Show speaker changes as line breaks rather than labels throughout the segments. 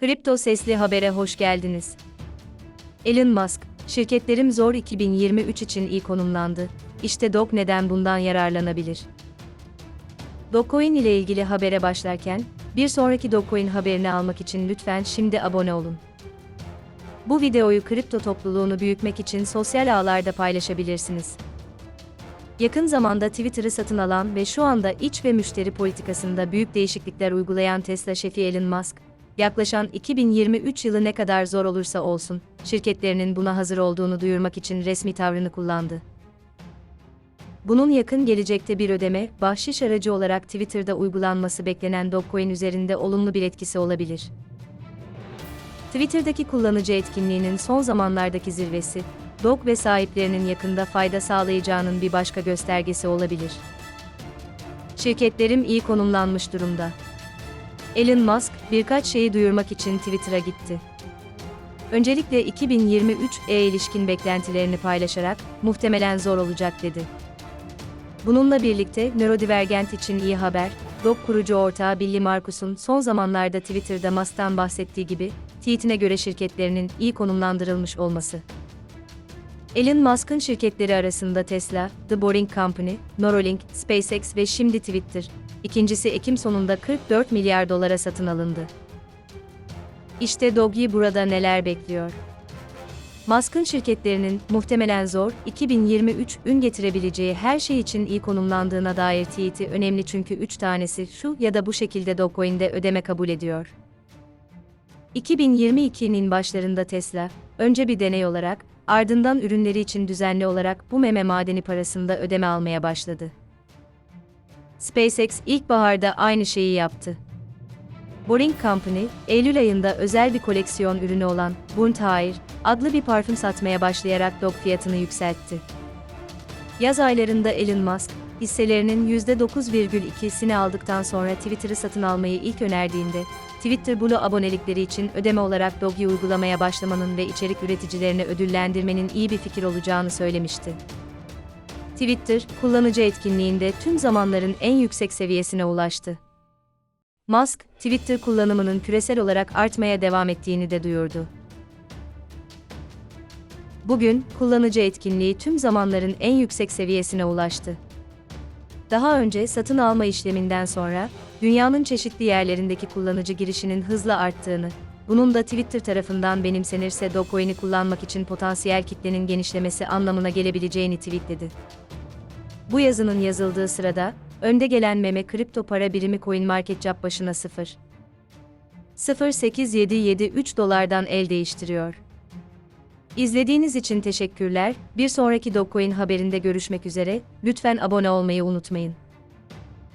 Kripto Sesli Haber'e hoş geldiniz. Elon Musk, şirketlerim zor 2023 için iyi konumlandı. İşte Dog neden bundan yararlanabilir? Dogecoin ile ilgili habere başlarken, bir sonraki Dogecoin haberini almak için lütfen şimdi abone olun. Bu videoyu kripto topluluğunu büyütmek için sosyal ağlarda paylaşabilirsiniz. Yakın zamanda Twitter'ı satın alan ve şu anda iç ve müşteri politikasında büyük değişiklikler uygulayan Tesla şefi Elon Musk, yaklaşan 2023 yılı ne kadar zor olursa olsun, şirketlerinin buna hazır olduğunu duyurmak için resmi tavrını kullandı. Bunun yakın gelecekte bir ödeme, bahşiş aracı olarak Twitter'da uygulanması beklenen Dogecoin üzerinde olumlu bir etkisi olabilir. Twitter'daki kullanıcı etkinliğinin son zamanlardaki zirvesi, Dog ve sahiplerinin yakında fayda sağlayacağının bir başka göstergesi olabilir. Şirketlerim iyi konumlanmış durumda. Elon Musk birkaç şeyi duyurmak için Twitter'a gitti. Öncelikle 2023'e ilişkin beklentilerini paylaşarak muhtemelen zor olacak dedi. Bununla birlikte nörodivergent için iyi haber, Dog kurucu ortağı Billy Markus'un son zamanlarda Twitter'da Musk'tan bahsettiği gibi, tweetine göre şirketlerinin iyi konumlandırılmış olması. Elon Musk'ın şirketleri arasında Tesla, The Boring Company, Neuralink, SpaceX ve şimdi Twitter, ikincisi Ekim sonunda 44 milyar dolara satın alındı. İşte Doggy burada neler bekliyor? Musk'ın şirketlerinin muhtemelen zor 2023 ün getirebileceği her şey için iyi konumlandığına dair tweet'i önemli çünkü 3 tanesi şu ya da bu şekilde Dogecoin'de ödeme kabul ediyor. 2022'nin başlarında Tesla, önce bir deney olarak, ardından ürünleri için düzenli olarak bu meme madeni parasında ödeme almaya başladı. SpaceX ilkbaharda aynı şeyi yaptı. Boring Company, Eylül ayında özel bir koleksiyon ürünü olan Burnt Hair adlı bir parfüm satmaya başlayarak dog fiyatını yükseltti. Yaz aylarında Elon Musk, hisselerinin %9,2'sini aldıktan sonra Twitter'ı satın almayı ilk önerdiğinde, Twitter Blue abonelikleri için ödeme olarak Doge'yi uygulamaya başlamanın ve içerik üreticilerini ödüllendirmenin iyi bir fikir olacağını söylemişti. Twitter, kullanıcı etkinliğinde tüm zamanların en yüksek seviyesine ulaştı. Musk, Twitter kullanımının küresel olarak artmaya devam ettiğini de duyurdu. Bugün, kullanıcı etkinliği tüm zamanların en yüksek seviyesine ulaştı. Daha önce satın alma işleminden sonra, dünyanın çeşitli yerlerindeki kullanıcı girişinin hızla arttığını, bunun da Twitter tarafından benimsenirse Dogecoin'i kullanmak için potansiyel kitlenin genişlemesi anlamına gelebileceğini tweetledi. Bu yazının yazıldığı sırada, önde gelen meme kripto para birimi CoinMarketCap başına 0. 0.8773 dolardan el değiştiriyor. İzlediğiniz için teşekkürler. Bir sonraki Dogecoin haberinde görüşmek üzere. Lütfen abone olmayı unutmayın.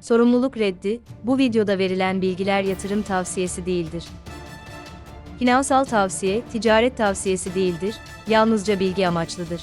Sorumluluk reddi, bu videoda verilen bilgiler yatırım tavsiyesi değildir. Finansal tavsiye, ticaret tavsiyesi değildir, yalnızca bilgi amaçlıdır.